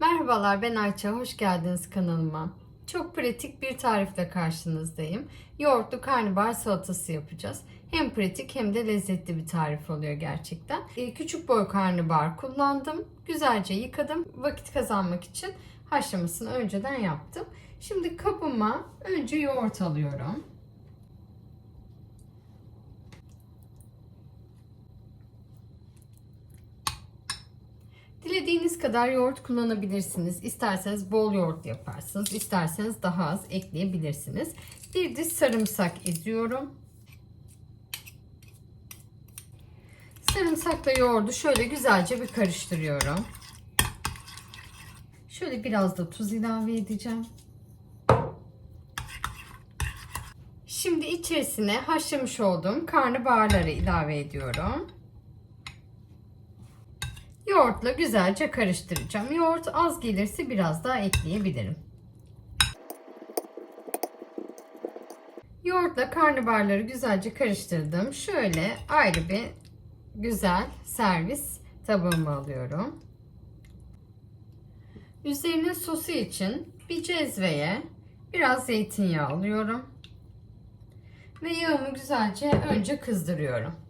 Merhabalar ben Ayça, hoş geldiniz kanalıma. Çok pratik bir tarifle karşınızdayım. Yoğurtlu karnabahar salatası yapacağız. Hem pratik hem de lezzetli bir tarif oluyor gerçekten. Ee, Küçük boy karnabahar kullandım. Güzelce yıkadım. Vakit kazanmak için haşlamasını önceden yaptım. Şimdi kabıma önce yoğurt alıyorum. Dilediğiniz kadar yoğurt kullanabilirsiniz. İsterseniz bol yoğurt yaparsınız. İsterseniz daha az ekleyebilirsiniz. Bir diş sarımsak eziyorum. Sarımsakla yoğurdu şöyle güzelce bir karıştırıyorum. Şöyle biraz da tuz ilave edeceğim. Şimdi içerisine haşlamış olduğum karnabaharları ilave ediyorum. Yoğurtla güzelce karıştıracağım. Yoğurt az gelirse biraz daha ekleyebilirim. Yoğurtla karnabaharları güzelce karıştırdım. Şöyle ayrı bir güzel servis tabağıma alıyorum. Üzerine sosu için bir cezveye biraz zeytinyağı alıyorum. Ve yağımı güzelce önce kızdırıyorum.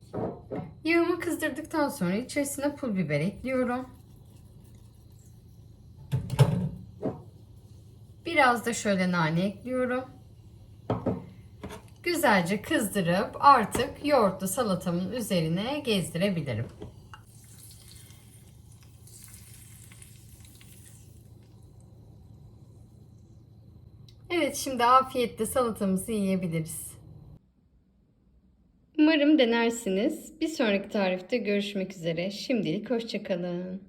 Yağımı kızdırdıktan sonra içerisine pul biber ekliyorum. Biraz da şöyle nane ekliyorum. Güzelce kızdırıp artık yoğurtlu salatamın üzerine gezdirebilirim. Evet şimdi afiyetle salatamızı yiyebiliriz. Umarım denersiniz. Bir sonraki tarifte görüşmek üzere. Şimdilik hoşçakalın.